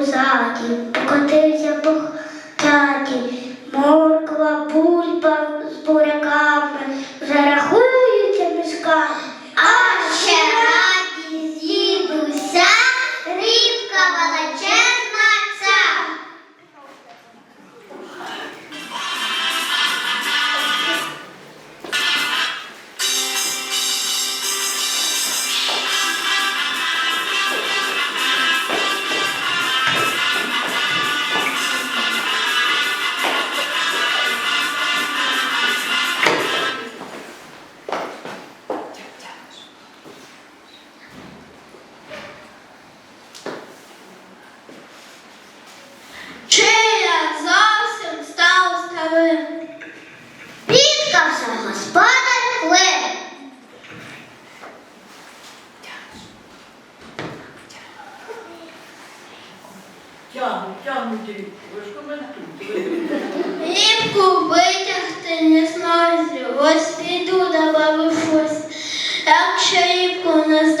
у покотився по хаті, морква, бульба з буряка.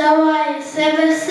Dawaj, Sebes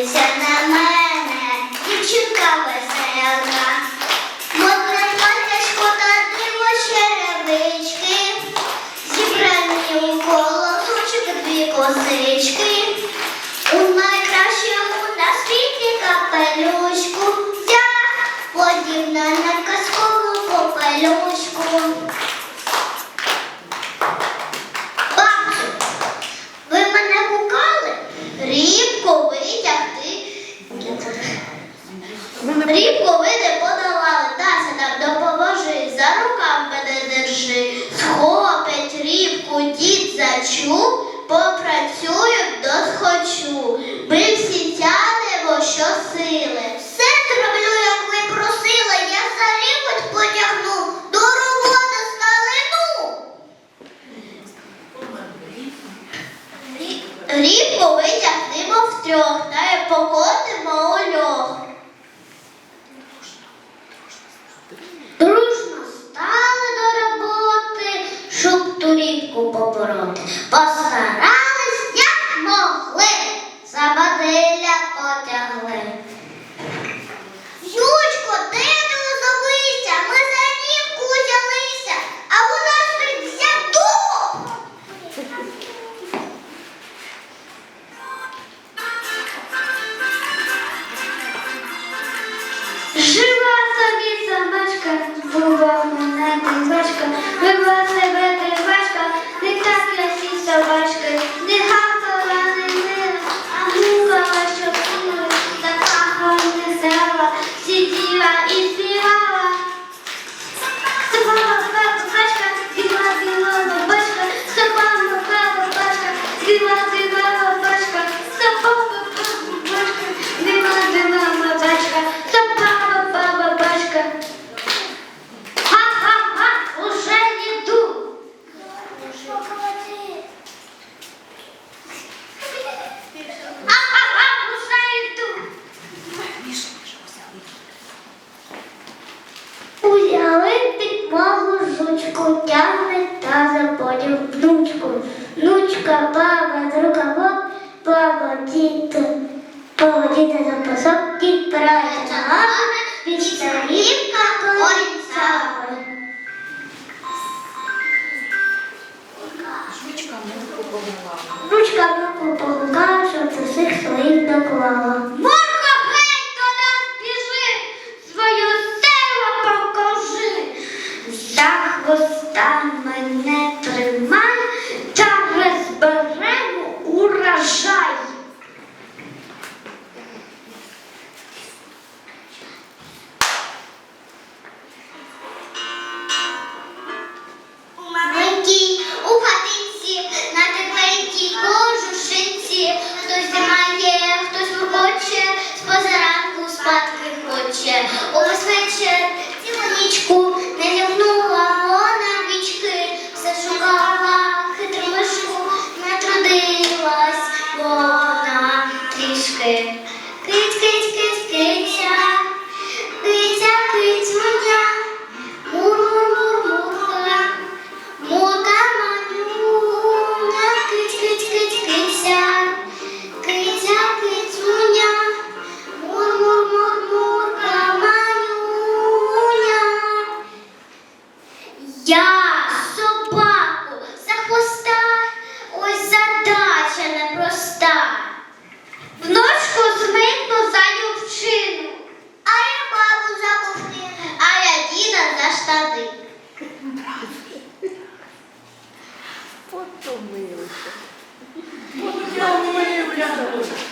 Дивиться на мене дівчинка без. I'm not Boromir. Дочка внуку погукала, щоб це всіх своїх доклала. Thank you.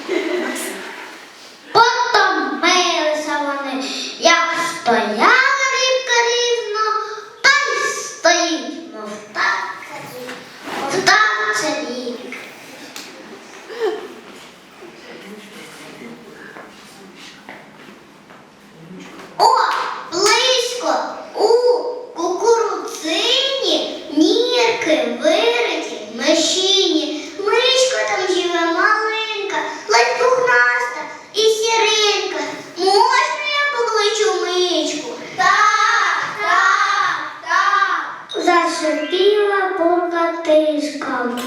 зашипіла по катишкам.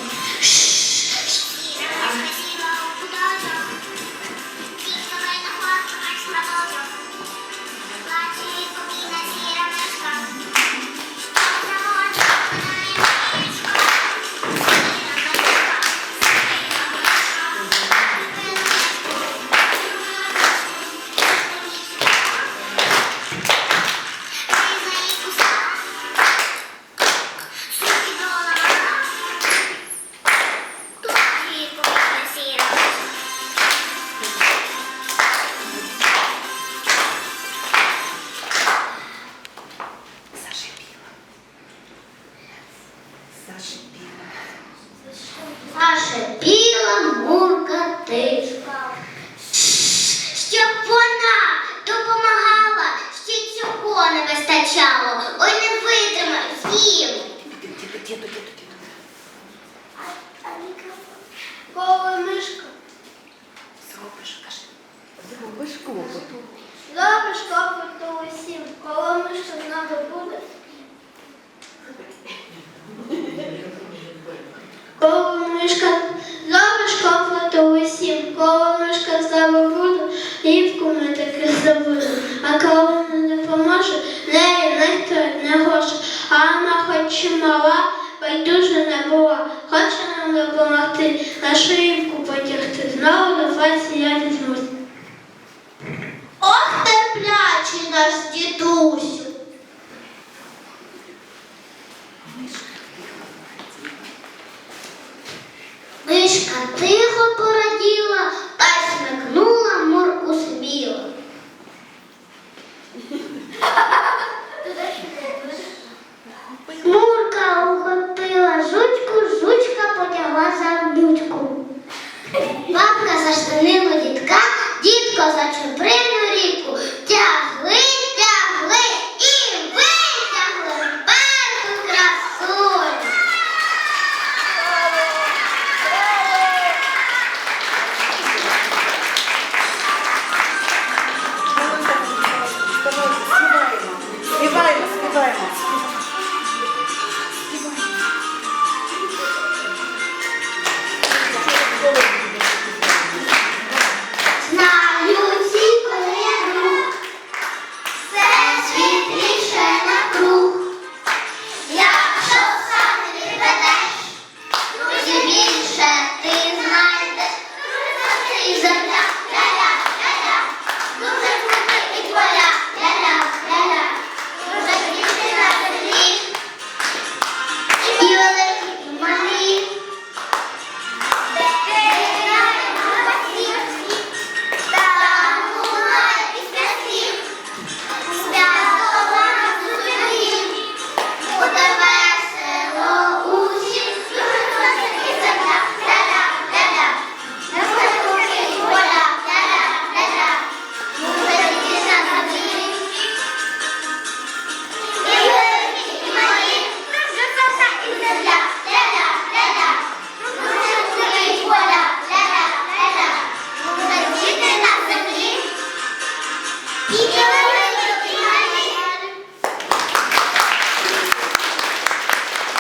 зашипіла. біла мурка тишка. Щоб вона допомагала, ще цього не вистачало. Ой не витримав всім. байдуже не було, хоче нам допомогти, на шиївку потягти, знову до вас сіяти змусь. Ох, терплячий наш дідусю. Мишка тихо пораділа та смикнула мур.